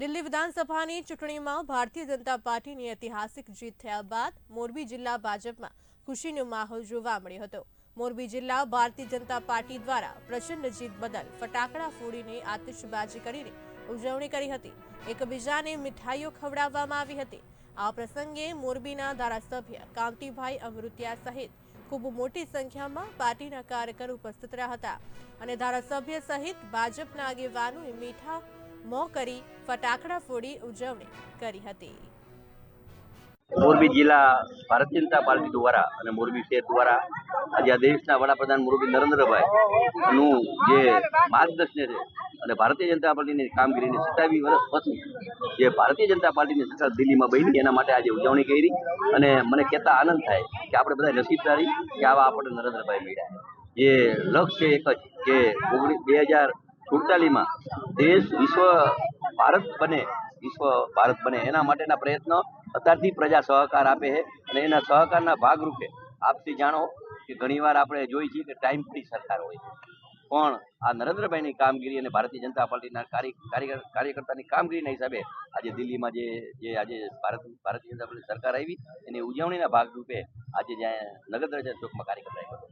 દિલ્હી વિધાનસભાની ચૂંટણીમાં ભારતીય જનતા પાર્ટીની ઐતિહાસિક જીત થયા બાદ મોરબી જિલ્લા ભાજપમાં ખુશીનો માહોલ જોવા મળ્યો હતો. મોરબી જિલ્લા ભારતીય જનતા પાર્ટી દ્વારા પ્રચંડ જીત બદલ ફટાકડા ફોડીને આતિશબાજી કરીને ઉજવણી કરી હતી. એકબીજાને મીઠાઈઓ ખવડાવવામાં આવી હતી. આ પ્રસંગે મોરબીના ધારાસભ્ય કાંતિભાઈ અમૃતિયા સહિત ખૂબ મોટી સંખ્યામાં પાર્ટીના કાર્યકર ઉપસ્થિત રહ્યા હતા અને ધારાસભ્ય સહિત ભાજપના આગેવાનોએ મીઠા મોં કરી ફટાકડા ફોડી ઉજવણી કરી હતી. મોરબી જિલ્લા ભારતીય જનતા પાર્ટી દ્વારા અને મોરબી શહેર દ્વારા આજે આ દેશના વડાપ્રધાન મોરબી નરેન્દ્રભાઈ નું જે માર્ગદર્શન છે અને ભારતીય જનતા પાર્ટીની કામગીરીની સત્તાવીસ વર્ષ પછી જે ભારતીય જનતા પાર્ટીની સરકાર દિલ્હીમાં બની એના માટે આજે ઉજવણી કરી અને મને કહેતા આનંદ થાય કે આપણે બધા નસીબદારી કે આવા આપણને નરેન્દ્રભાઈ મળ્યા. જે લક્ષ્ય એક જ કે ઓગણીસ બે હજાર સુડતાલીસમાં દેશ વિશ્વ ભારત બને, વિશ્વ ભારત બને. એના માટેના પ્રયત્નો અત્યારથી પ્રજા સહકાર આપે છે અને એના સહકારના ભાગરૂપે આપથી જાણો કે ઘણીવાર આપણે જોઈ છીએ કે ટાઈમ ફ્રી સરકાર હોય છે. પણ આ નરેન્દ્રભાઈની કામગીરી અને ભારતીય જનતા પાર્ટીના કાર્ય- કાર્ય- કાર્યકર્તાની કામગીરીના હિસાબે આજે દિલ્હીમાં જે જે આજે ભારત, ભારતીય જનતા પાર્ટી સરકાર આવી, એની ઉજવણીના ભાગરૂપે આજે જ્યાં નગર ચોકમાં કાર્યક્રમ રાખ્યો